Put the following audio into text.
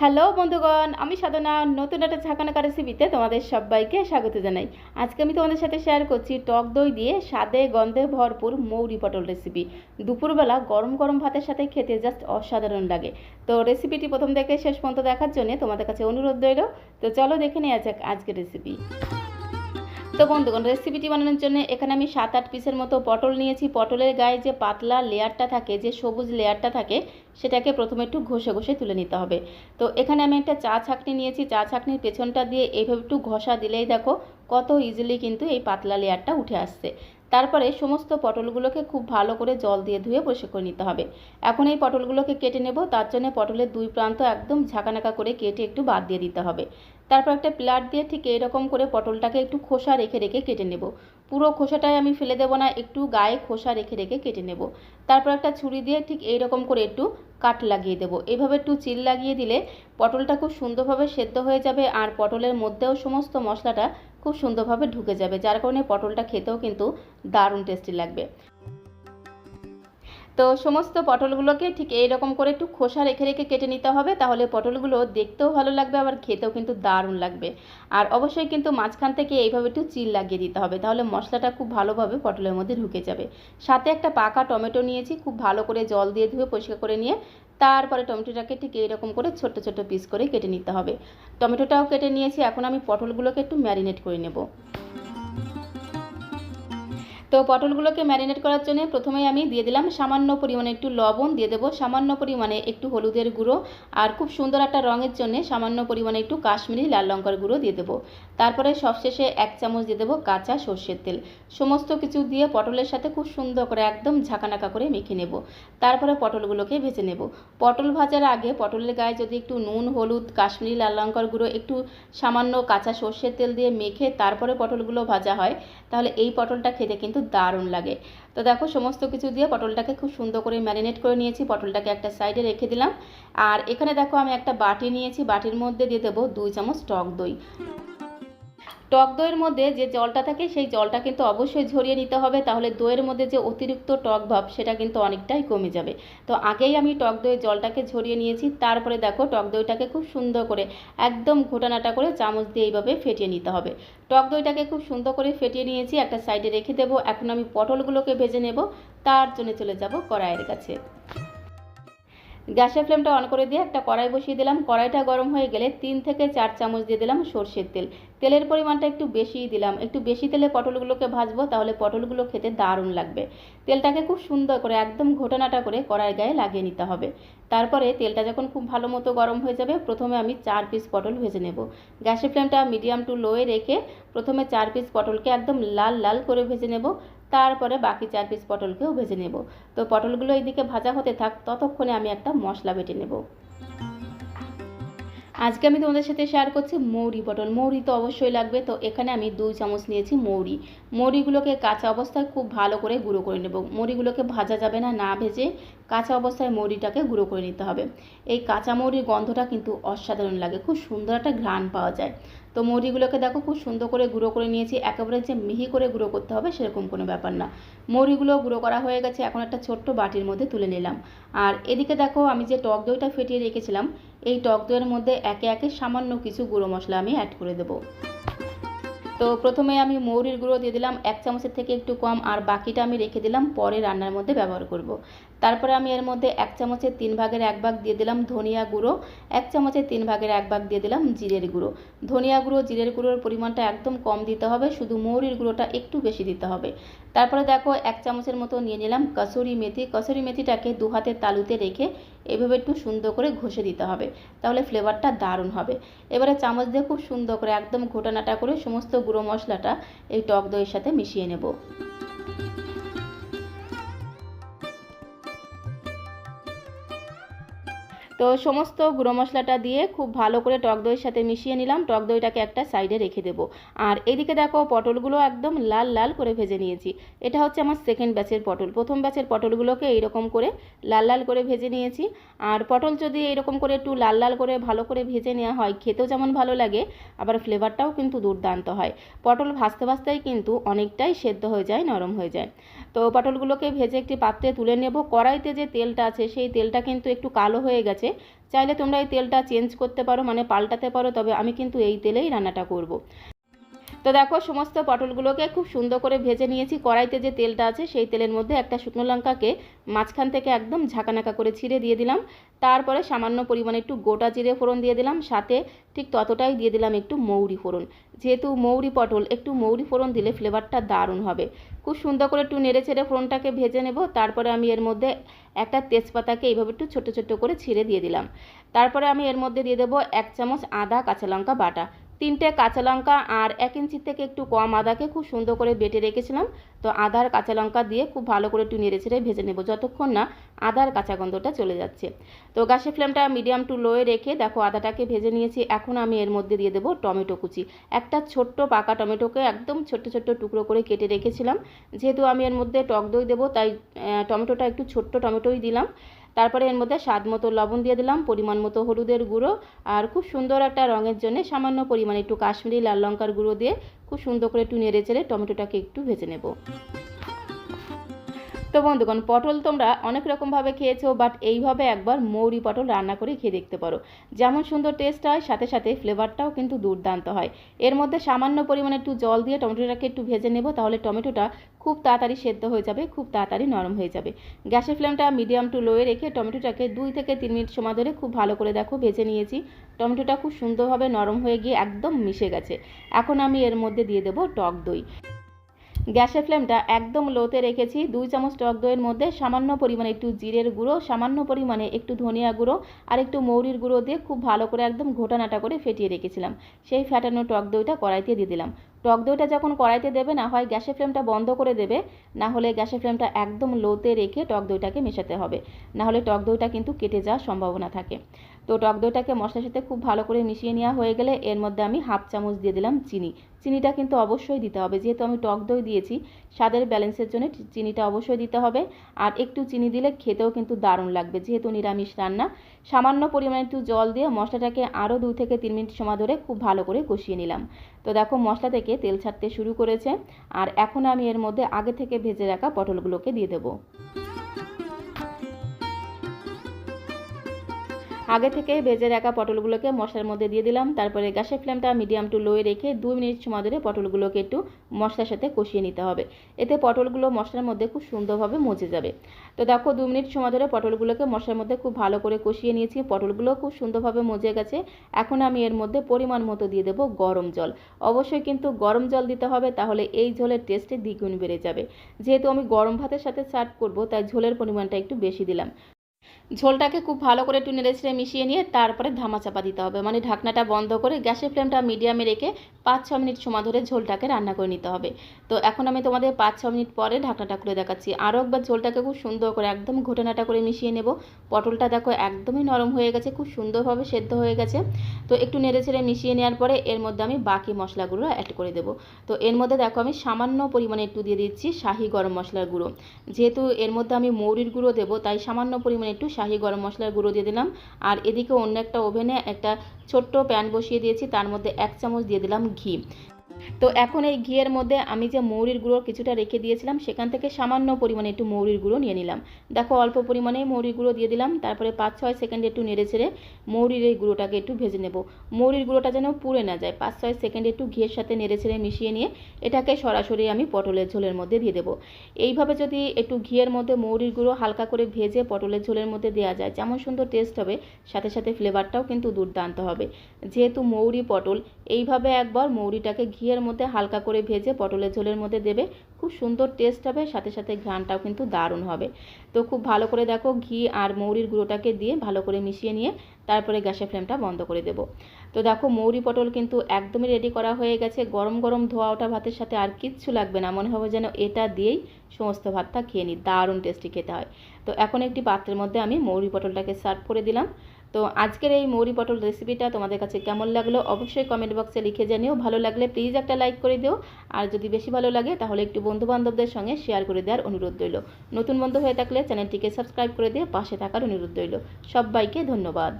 Hello বন্ধুগণ, আমি সাধনা, নতুন একটা ঝাঁকানাকা রেসিপিতে তোমাদের সবাইকে স্বাগত জানাই। আজকে আমি তোমাদের সাথে শেয়ার করছি টক দই দিয়ে স্বাদে গন্ধে ভরপুর মৌরি পটল রেসিপি দুপুরবেলা গরম গরম ভাতের সাথে খেতে জাস্ট অসাধারণ লাগে। তো রেসিপিটি প্রথম থেকে শেষ পর্যন্ত দেখার জন্য তোমাদের কাছে অনুরোধ রইল। তো চলো দেখে নেওয়া যাক আজকের রেসিপি তো বন্ধুগণ রেসিপিটি বানানোর জন্য এখানে আমি সাত, আট পিসের মতো পটল নিয়েছি। পটলের গায়ে যে পাতলা লেয়ারটা থাকে, যে সবুজ লেয়ারটা থাকে, সেটাকে প্রথমে একটু ঘষে ঘষে তুলে নিতে হবে। তো এখানে আমি একটা চা ছাঁকনি নিয়েছি। চা ছাঁকনির পেছনটা দিয়ে এইভাবে একটু ঘষা দিলেই দেখো, কত ইজিলি কিন্তু এই পাতলা লেয়ারটা উঠে আসছে। তারপরে সমস্ত পটলগুলোকে খুব ভালো করে জল দিয়ে ধুয়ে পরিষ্কার করে নিতে হবে। এখন এই পটলগুলোকে কেটে নেব। তার জন্য পটলের দুই প্রান্ত একদম ঝাঁকানাকা করে কেটে একটু বাদ দিয়ে দিতে হবে। তারপর একটা প্লাট দিয়ে ঠিক এরকম করে পটলটাকে একটু খোসা রেখে রেখে কেটে নেব। পুরো খোসাটাই আমি ফেলে দেবো না, একটু গায়ে খোসা রেখে রেখে কেটে নেব। তারপর একটা ছুরি দিয়ে ঠিক এইরকম করে একটু কাট লাগিয়ে দেবো। এভাবে একটু চিল লাগিয়ে দিলে পটলটা খুব সুন্দরভাবে সেদ্ধ হয়ে যাবে আর পটলের মধ্যেও সমস্ত মশলাটা খুব সুন্দরভাবে ঢুকে যাবে, যার কারণে পটলটা খেতেও কিন্তু দারুণ টেস্টি লাগবে। তো সমস্ত পটলগুলোকে ঠিক এইরকম করে একটু খোসা রেখে রেখে কেটে নিতে হবে, তাহলে পটলগুলো দেখতেও ভালো লাগবে, আবার খেতেও কিন্তু দারুণ লাগবে। আর অবশ্যই কিন্তু মাঝখান থেকে এইভাবে একটু চিল লাগিয়ে দিতে হবে, তাহলে মশলাটা খুব ভালোভাবে পটলের মধ্যে ঢুকে যাবে। সাথে একটা পাকা টমেটো নিয়েছি, খুব ভালো করে জল দিয়ে ধুয়ে পরিষ্কার করে নিয়ে, তারপরে টমেটোটাকে ঠিক এইরকম করে ছোট্ট ছোট্ট পিস করে কেটে নিতে হবে। টমেটোটাও কেটে নিয়েছি, এখন আমি পটলগুলোকে একটু ম্যারিনেট করে নেব। তো পটলগুলোকে ম্যারিনেট করার জন্য প্রথমেই আমি দিয়ে দিলাম সামান্য পরিমাণে একটু লবণ, দিয়ে দেবো সামান্য পরিমাণে একটু হলুদের গুঁড়ো আর খুব সুন্দর একটা রঙের জন্য সামান্য পরিমাণে একটু কাশ্মীরি লাল লঙ্কার গুঁড়ো দিয়ে দেবো। তারপরে সবশেষে এক চামচ দিয়ে দেবো কাঁচা সর্ষের তেল। সমস্ত কিছু দিয়ে পটলের সাথে খুব সুন্দর করে একদম ঝাঁকানাকা করে মেখে নেব। তারপরে পটলগুলোকে ভেজে নেব। পটল ভাজার আগে পটলের গায়ে যদি একটু নুন, হলুদ, কাশ্মীরি লাল লঙ্কার গুঁড়ো একটু সামান্য কাঁচা সর্ষের তেল দিয়ে মেখে তারপরে পটলগুলো ভাজা হয়, তাহলে এই পটলটা খেতে কিন্তু দারুণ লাগে। তো দেখো, সমস্ত কিছু দিয়ে পটলটাকে খুব সুন্দর করে ম্যারিনেট করে নিয়েছি। পটলটাকে একটা সাইডে রেখে দিলাম। আর এখানে দেখো, আমি একটা বাটি নিয়েছি। বাটির মধ্যে দিয়ে দেবো দুই চামচ টক দই। টক দইয়ের মধ্যে যে জলটা থাকে, সেই জলটা কিন্তু অবশ্যই ঝরিয়ে নিতে হবে। তাহলে দইয়ের মধ্যে যে অতিরিক্ত টক ভাব, সেটা কিন্তু অনেকটাই কমে যাবে। তো আগেই আমি টক দইয়ের জলটাকে ঝরিয়ে নিয়েছি। তারপরে দেখো টক দইটাকে খুব সুন্দর করে, একদম ঘোটানাটা করে চামচ দিয়ে এইভাবে ফেটিয়ে নিতে হবে। টক দইটাকে খুব সুন্দর করে ফেটিয়ে নিয়েছি, একটা সাইডে রেখে দেবো। এখন আমি পটলগুলোকে ভেজে নেব। তার জন্য চলে যাব কড়াইয়ের কাছে। গ্যাসের ফ্লেমটা অন করে দিয়ে একটা কড়াই বসিয়ে দিলাম। কড়াইটা গরম হয়ে গেলে তিন থেকে চার চামচ দিয়ে দিলাম সর্ষের তেল। তেলের পরিমাণটা একটু বেশিই দিলাম। একটু বেশি তেলে পটলগুলোকে ভাজবো তাহলে পটলগুলো খেতে দারুণ লাগবে। তেলটাকে খুব সুন্দর করে একদম ঘটনাটা করে কড়াই গায়ে লাগিয়ে নিতে হবে। তারপরে তেলটা যখন খুব ভালো মতো গরম হয়ে যাবে, প্রথমে আমি চার পিস পটল ভেজে নেব। গ্যাসের ফ্লেমটা মিডিয়াম টু লোয়ে রেখে প্রথমে চার পিস পটলকে একদম লাল লাল করে ভেজে নেব। তারপরে বাকি চার পিস পটলকেও ভেজে নেব। তো পটলগুলো এইদিকে ভাজা হতে থাক, ততক্ষণে আমি একটা মশলা বেটে নেব। আজকে আমি তোমাদের সাথে শেয়ার করছি মৌরি পটল। মৌরি তো অবশ্যই লাগবে। তো এখানে আমি দুই চামচ নিয়েছি মৌরি। মৌরিগুলোকে কাঁচা অবস্থায় খুব ভালো করে গুঁড়ো করে নেব। মৌরিগুলোকে ভাজা যাবে না না ভেজে কাঁচা অবস্থায় মৌরিটাকে গুঁড়ো করে নিতে হবে। এই কাঁচা মৌরির গন্ধটা কিন্তু অসাধারণ লাগে। খুব সুন্দর একটা ঘ্রাণ পাওয়া যায়। তো মৌরিগুলোকে দেখো খুব সুন্দর করে গুঁড়ো করে নিয়েছি। একেবারে যে মিহি করে গুঁড়ো করতে হবে সেরকম কোনো ব্যাপার না। মৌরিগুলো গুঁড়ো করা হয়ে গেছে। এখন একটা ছোট্ট বাটির মধ্যে তুলে নিলাম। আর এদিকে দেখো আমি যে টক দইটা ফেটিয়ে রেখেছিলাম এই টক দইয়ের মধ্যে একে একে সামান্য কিছু গুঁড়ো মশলা আমি অ্যাড করে দেবো তো প্রথমে আমি মৌরির গুঁড়ো দিয়ে দিলাম, এক চামচের থেকে একটু কম, আর বাকিটা আমি রেখে দিলাম পরে রান্নার মধ্যে ব্যবহার করব। তারপরে আমি এর মধ্যে এক চামচের তিন ভাগের এক ভাগ দিয়ে দিলাম ধনিয়া গুঁড়ো, এক চামচের তিন ভাগের এক ভাগ দিয়ে দিলাম জিরের গুঁড়ো। ধনিয়া গুঁড়ো, জিরের গুঁড়োর পরিমাণটা একদম কম দিতে হবে, শুধু মৌরির গুঁড়োটা একটু বেশি দিতে হবে। তারপরে দেখো, এক চামচের মতো নিয়ে নিলাম কসুরি মেথি। কসুরি মেথিটাকে দু হাতের তালুতে রেখে এভাবে একটু সুন্দর করে ঘষে দিতে হবে, তাহলে ফ্লেভারটা দারুণ হবে। এবারে চামচ দিয়ে খুব সুন্দর করে একদম ঘোটানাটা করে সমস্ত গুঁড়ো মশলাটা এই টক দইয়ের সাথে মিশিয়ে নেব। তো সমস্ত গুঁড়ো মশলাটা দিয়ে খুব ভালো করে টক দইয়ের সাথে মিশিয়ে নিলাম। টক দইটাকে একটা সাইডে রেখে দেবো। আর এদিকে দেখো পটলগুলো একদম লাল লাল করে ভেজে নিয়েছি। এটা হচ্ছে আমার সেকেন্ড ব্যাচের পটল। প্রথম ব্যাচের পটলগুলোকে এইরকম করে লাল লাল করে ভেজে নিয়েছি। আর পটল যদি এরকম করে একটু লাল লাল করে ভালো করে ভেজে নেওয়া হয়, খেতেও যেমন ভালো লাগে, আবার ফ্লেভারটাও কিন্তু দুর্দান্ত হয়। পটল ভাজতে, ভাজতেই কিন্তু অনেকটাই সেদ্ধ হয়ে যায়, নরম হয়ে যায়। তো পটলগুলোকে ভেজে একটি পাত্রে তুলে নেব। কড়াইতে যে তেলটা আছে, সেই তেলটা কিন্তু একটু কালো হয়ে গেছে। চাইলে তোমরা এই তেলটা চেঞ্জ করতে পারো মানে পাল্টাতে পারো, তবে আমি কিন্তু এই তেলেই রান্নাটা করব। তো দেখো, সমস্ত পটলগুলোকে খুব সুন্দর করে ভেজে নিয়েছি। কড়াইতে যে তেলটা আছে, সেই তেলের মধ্যে একটা শুকনো লঙ্কাকে মাঝখান থেকে একদম ঝাঁকানাকা করে ছিঁড়ে দিয়ে দিলাম। তারপরে সামান্য পরিমাণে একটু গোটা জিরে ফোড়ন দিয়ে দিলাম। সাথে ঠিক ততটাই দিয়ে দিলাম একটু মৌরি ফোড়ন। যেহেতু মৌরি পটল, একটু মৌরি ফোড়ন দিলে ফ্লেভারটা দারুণ হবে। খুব সুন্দর করে একটু নেড়ে ছেড়ে ফোড়নটাকে ভেজে নেব। তারপরে আমি এর মধ্যে একটা তেজপাতাকে এইভাবে একটু ছোটো ছোটো করে ছিঁড়ে দিয়ে দিলাম। তারপরে আমি এর মধ্যে দিয়ে দেবো এক চামচ আদা কাঁচা লঙ্কা বাটা। তিনটে কাঁচা লঙ্কা আর এক ইঞ্চির থেকে একটু কম আদাকে খুব সুন্দর করে বেটে রেখেছিলাম। তো আদার কাঁচা লঙ্কা দিয়ে খুব ভালো করে একটু নেড়ে ছেড়ে ভেজে নেব যতক্ষণ না আদার কাঁচা গন্ধটা চলে যাচ্ছে। তো গ্যাসের ফ্লেমটা মিডিয়াম টু লোয়ে রেখে দেখো আদাটাকে ভেজে নিয়েছি। এখন আমি এর মধ্যে দিয়ে দেবো টমেটো কুচি। একটা ছোট্ট পাকা টমেটোকে একদম ছোট্ট ছোট্ট টুকরো করে কেটে রেখেছিলাম। যেহেতু আমি এর মধ্যে টক দই দেবো, তাই টমেটোটা একটু ছোট্ট টমেটোই দিলাম। তারপরে এর মধ্যে স্বাদ মতো লবণ দিয়ে দিলাম, পরিমাণ মতো হলুদের গুঁড়ো, আর খুব সুন্দর একটা রঙের জন্য সামান্য পরিমাণে একটু কাশ্মীরি লাল লঙ্কার গুঁড়ো দিয়ে খুব সুন্দর করে একটু নেড়ে চেড়ে টমেটোটাকে একটু ভেজে নেব। তো বন্ধুগণ, পটল তোমরা অনেক রকমভাবে খেয়েছো বাট এইভাবে একবার মৌরি পটল রান্না করে খেয়ে দেখতে পারো। যেমন সুন্দর টেস্ট হয়, সাথে সাথে ফ্লেভারটাও কিন্তু দুর্দান্ত হয়। এর মধ্যে সামান্য পরিমাণে একটু জল দিয়ে টমেটোটাকে একটু ভেজে নেব, তাহলে টমেটোটা খুব তাড়াতাড়ি সেদ্ধ হয়ে যাবে, খুব তাড়াতাড়ি নরম হয়ে যাবে। গ্যাসের ফ্লেমটা মিডিয়াম টু লোয়ে রেখে টমেটোটাকে দুই থেকে তিন মিনিট সময় ধরে খুব ভালো করে দেখো, ভেজে নিয়েছি। টমেটোটা খুব সুন্দরভাবে নরম হয়ে গিয়ে একদম মিশে গেছে। এখন আমি এর মধ্যে দিয়ে দেবো টক দই। গ্যাসের ফ্লেমটা একদম লোতে রেখেছি। দুই চামচ টক দইয়ের মধ্যে সামান্য পরিমাণে একটু জিরের গুঁড়ো, সামান্য পরিমাণে একটু ধনিয়া গুঁড়ো আর একটু মৌরির গুঁড়ো দিয়ে খুব ভালো করে একদম ঘোটানাটা করে ফেটিয়ে রেখেছিলাম। সেই ফ্যাটানো টক দইটা কড়াইতে দিয়ে দিলাম। টক দইটা যখন কড়াইতে দেবে, না হয় গ্যাসের ফ্লেমটা বন্ধ করে দেবে, না হলে গ্যাসের ফ্লেমটা একদম লোতে রেখে টক দইটাকে মেশাতে হবে। না হলে টক দইটা কিন্তু কেটে যাওয়ার সম্ভাবনা থাকে। তো টক দইটাকে মশলার সাথে খুব ভালো করে মিশিয়ে নেওয়া হয়ে গেলে এর মধ্যে আমি হাফ চামচ দিয়ে দিলাম চিনি। চিনিটা কিন্তু অবশ্যই দিতে হবে। যেহেতু আমি টক দই দিয়েছি, স্বাদের ব্যালেন্সের জন্য চিনিটা অবশ্যই দিতে হবে। আর একটু চিনি দিলে খেতেও কিন্তু দারুণ লাগবে। যেহেতু নিরামিষ রান্না সামান্য পরিমাণে একটু জল দিয়ে মশলাটাকে আরও দু থেকে তিন মিনিট সময় ধরে খুব ভালো করে কষিয়ে নিলাম। তো দেখো মশলা থেকে তেল ছাড়তে শুরু করেছে। আর এখন আমি এর মধ্যে আগে থেকে ভেজে রাখা পটলগুলোকে দিয়ে দেবো। আগে থেকে ভেজে রাখা পটলগুলোকে মশলার মধ্যে দিয়ে দিলাম। তারপরে গ্যাসের ফ্লেমটা মিডিয়াম টু লোয়ে রেখে দুই মিনিট সময় ধরে পটলগুলোকে একটু মশলার সাথে কষিয়ে নিতে হবে। এতে পটলগুলো মশলার মধ্যে খুব সুন্দরভাবে মজে যাবে। তো দেখো দু মিনিট সময় ধরে পটলগুলোকে মশলার মধ্যে খুব ভালো করে কষিয়ে নিয়েছি। পটলগুলো খুব সুন্দরভাবে মজে গেছে। এখন আমি এর মধ্যে পরিমাণ মতো দিয়ে দেবো গরম জল। অবশ্যই কিন্তু গরম জল দিতে হবে, তাহলে এই ঝোলের টেস্টে দ্বিগুণ বেড়ে যাবে। যেহেতু আমি গরম ভাতের সাথে সার্ভ করব, তাই ঝোলের পরিমাণটা একটু বেশি দিলাম। ঝোলটাকে খুব ভালো করে একটু নেড়ে ছেড়ে মিশিয়ে নিয়ে তারপরে ধামা চাপা দিতে হবে। মানে ঢাকনাটা বন্ধ করে গ্যাসের ফ্লেমটা মিডিয়ামে রেখে পাঁচ ছ মিনিট সময় ধরে ঝোলটাকে রান্না করে নিতে হবে। তো এখন আমি তোমাদের পাঁচ ছ মিনিট পরে ঢাকনাটা খুলে দেখাচ্ছি। আরও একবার ঝোলটাকে খুব সুন্দর করে একদম ঘটনাটা করে মিশিয়ে নেব। পটলটা দেখো একদমই নরম হয়ে গেছে, খুব সুন্দরভাবে সেদ্ধ হয়ে গেছে। তো একটু নেড়ে ছেড়ে মিশিয়ে নেওয়ার পরে এর মধ্যে আমি বাকি মশলাগুলো অ্যাড করে দেবো। তো এর মধ্যে দেখো আমি সামান্য পরিমাণে একটু দিয়ে দিচ্ছি শাহি গরম মশলার গুঁড়ো। যেহেতু এর মধ্যে আমি মৌরির গুঁড়ো দেবো, তাই সামান্য পরিমাণে একটু শাহি গরম মশলার গুঁড়ো দিয়ে দিলাম। আর এদিকে অন্য একটা ওভেনে একটা ছোট্ট প্যান বসিয়ে দিয়েছি, তার মধ্যে এক চামচ দিয়ে দিলাম ঘি। তো এখন এই ঘিয়ের মধ্যে আমি যে মৌরির গুঁড়ো কিছুটা রেখে দিয়েছিলাম, সেখান থেকে সামান্য পরিমাণে একটু মৌরির গুঁড়ো নিয়ে নিলাম। দেখো, অল্প পরিমাণে মৌরির গুঁড়ো দিয়ে দিলাম, তারপরে পাঁচ ছয় সেকেন্ড একটু নেড়ে ছেড়ে মৌরির এই গুঁড়োটাকে একটু ভেজে নেব। মৌরির গুঁড়োটা যেন পুড়ে না যায় পাঁচ ছয় সেকেন্ড একটু ঘিয়ের সাথে নেড়ে ছেড়ে মিশিয়ে নিয়ে এটাকে সরাসরি আমি পটলের ঝোলের মধ্যে দিয়ে দেবো। এইভাবে যদি একটু ঘিয়ের মধ্যে মৌরির গুঁড়ো হালকা করে ভেজে পটলের ঝোলের মধ্যে দেওয়া যায়, যেমন সুন্দর টেস্ট হবে, সাথে সাথে ফ্লেভারটাও কিন্তু দুর্দান্ত হবে। যেহেতু মৌরি পটল, এইভাবে একবার মৌরিটাকে ঘিয়ের মধ্যে হালকা করে ভেজে পটলের ঝোলের মধ্যে দেবে। খুব সুন্দর টেস্ট হবে, সাথে সাথে ঘ্রাণটাও কিন্তু দারুণ হবে। তো খুব ভালো করে দেখো ঘি আর মৌরির গুঁড়োটাকে দিয়ে ভালো করে মিশিয়ে নিয়ে তারপরে গ্যাসের ফ্লেমটা বন্ধ করে দেবো। তো দেখো মৌরি পটল কিন্তু একদমই রেডি করা হয়ে গেছে। গরম গরম ধোয়া ওটা ভাতের সাথে আর কিচ্ছু লাগবে না। মনে হবে যেন এটা দিয়েই সমস্ত ভাতটা খেয়ে নিই। দারুণ টেস্টি খেতে হয়। তো এখন একটি পাত্রের মধ্যে আমি মৌরি পটলটাকে সার্ভ করে দিলাম। তো আজকের এই মৌরি পটল রেসিপিটা তোমাদের কাছে কেমন লাগল অবশ্যই কমেন্ট বক্সে লিখে জানিও। ভালো লাগলে প্লিজ একটা লাইক করে দিও। আর যদি বেশি ভালো লাগে তাহলে একটু বন্ধুবান্ধবদের সঙ্গে শেয়ার করে দেওয়ার অনুরোধ রইল। নতুন বন্ধু হয়ে থাকলে চ্যানেলটিকে সাবস্ক্রাইব করে দিয়ে পাশে থাকার অনুরোধ রইল। সবাইকে ধন্যবাদ।